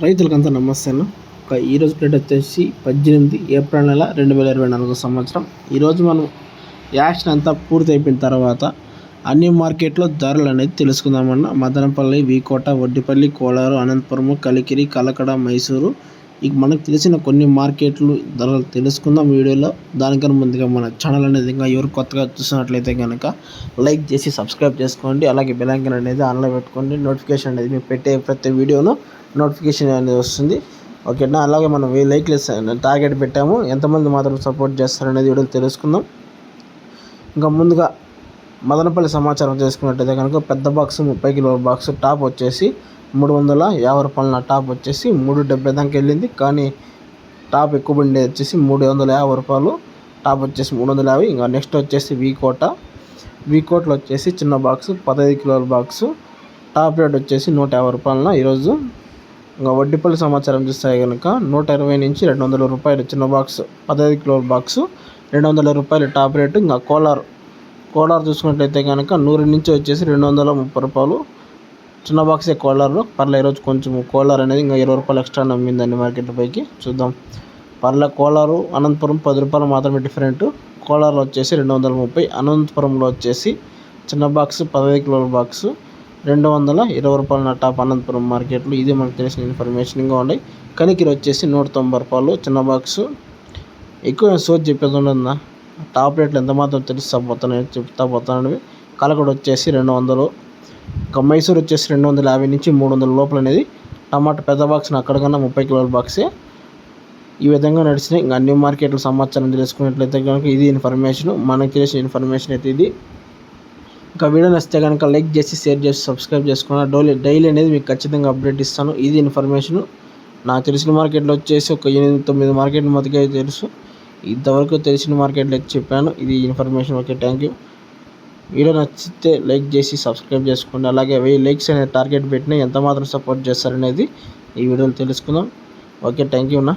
రైతులకంతా నమస్తే అన్న. ఒక ఈరోజు డేట్ వచ్చేసి పద్దెనిమిది ఏప్రిల్ నెల రెండు వేల ఇరవై నాలుగో సంవత్సరం. ఈరోజు మనం యాక్షన్ అంతా పూర్తి అయిపోయిన తర్వాత అన్ని మార్కెట్లో ధరలు అనేది తెలుసుకుందామన్న. మదనపల్లి వీకోట వడ్డిపల్లి కోలారు అనంతపురము కలికిరి కలకడ మైసూరు ఇక మనకు తెలిసిన కొన్ని మార్కెట్లు ధరలు తెలుసుకుందాం వీడియోలో. దానికన్నా ముందుగా మన ఛానల్ అనేది ఇంకా ఎవరు కొత్తగా చూసినట్లయితే కనుక లైక్ చేసి సబ్స్క్రైబ్ చేసుకోండి. అలాగే బెలాంకన్ అనేది ఆన్లో పెట్టుకోండి. నోటిఫికేషన్ అనేది మేము పెట్టే ప్రతి వీడియోను నోటిఫికేషన్ అనేది వస్తుంది. ఓకేనా? అలాగే మనం వెయ్యి లైక్లు టార్గెట్ పెట్టాము ఎంతమంది మాత్రం సపోర్ట్ చేస్తారనేది వీడియో తెలుసుకుందాం. ఇంకా ముందుగా మదనపల్లి సమాచారం చేసుకున్నట్టయితే కనుక పెద్ద బాక్స్ ముప్పై కిలోల బాక్స్ టాప్ వచ్చేసి మూడు వందల యాభై రూపాయల టాప్ వచ్చేసి మూడు డెబ్బై దాకా వెళ్ళింది. కానీ టాప్ ఎక్కువ బండి వచ్చేసి మూడు వందల యాభై రూపాయలు. టాప్ వచ్చేసి మూడు వందల యాభై. ఇంకా నెక్స్ట్ వచ్చేసి వీ కోట. వీ కోట్లో వచ్చేసి చిన్న బాక్స్ పదహైదు కిలోల బాక్స్ టాప్ రేట్ వచ్చేసి నూట యాభై రూపాయలన ఈరోజు. ఇంకా వడ్డీపల్లి సమాచారం చూస్తే కనుక నూట ఇరవై నుంచి రెండు వందల రూపాయలు చిన్న బాక్స్ పదహైదు కిలోల బాక్స్ రెండు వందల రూపాయలు టాప్ రేటు. ఇంకా కోలార్. కోలార్ చూసుకున్నట్లయితే కనుక నూరు నుంచి వచ్చేసి రెండు వందల ముప్పై రూపాయలు. చిన్న బాక్సే కోలార్లో. పర్లే ఈరోజు కొంచెం కోలార్ అనేది ఇంకా ఇరవై రూపాయలు ఎక్స్ట్రా నమ్మిందండి మార్కెట్ పైకి. చూద్దాం. పర్లే కోలారు అనంతపురం పది రూపాయలు మాత్రమే డిఫరెంట్ కోలార్లో వచ్చేసి రెండు వందల ముప్పై అనంతపురంలో వచ్చేసి చిన్న బాక్స్ పదహైదు కిలోల బాక్స్ రెండు వందల ఇరవై రూపాయల టాప్ అనంతపురం మార్కెట్లో ఇది మనకు తెలిసిన ఇన్ఫర్మేషన్ ఇంకా ఉన్నాయి. కనికిరి వచ్చేసి నూట తొంభై రూపాయలు చిన్న బాక్స్ ఎక్కువ సోచ్ చెప్పేది ఉండదు టాప్ రేట్లు ఎంత మాత్రం తెలుస్తా పోతున్నాయి చెప్తా పోతానని కలకడ వచ్చేసి రెండు వందలు ఒక మైసూర్ వచ్చేసి రెండు వందల యాభై నుంచి మూడు వందల లోపల అనేది టమాటా పెద్ద బాక్స్ని అక్కడికన్నా ముప్పై కిలోల బాక్సే ఈ విధంగా నడిచినాయి. ఇంకా అన్ని మార్కెట్ల సమాచారం తెలుసుకున్నట్లయితే కనుక ఇది ఇన్ఫర్మేషన్ మనకు తెలిసిన ఇన్ఫర్మేషన్ అయితే ఇది. ఇంకా వీడియో నచ్చితే కనుక లైక్ చేసి షేర్ చేసి సబ్స్క్రైబ్ చేసుకున్న డైలీ డైలీ అనేది మీకు ఖచ్చితంగా అప్డేట్ ఇస్తాను. ఇది ఇన్ఫర్మేషన్ నాకు తెలిసిన మార్కెట్లో వచ్చేసి ఒక ఎనిమిది తొమ్మిది మార్కెట్ మొదటిగా తెలుసు. ఇంతవరకు తెలిసిన మార్కెట్లో చెప్పాను. ఇది information okay thank you video నచ్చితే లైక్ చేసి సబ్స్క్రైబ్ చేసుకోండి అలాగే వెయ్యి లైక్స్ అనే టార్గెట్ పెట్టినా ఎంత మాత్రం సపోర్ట్ చేస్తారనేది ఈ వీడియోలో తెలుసుకుందాం. ఓకే థ్యాంక్ యూ అన్నా.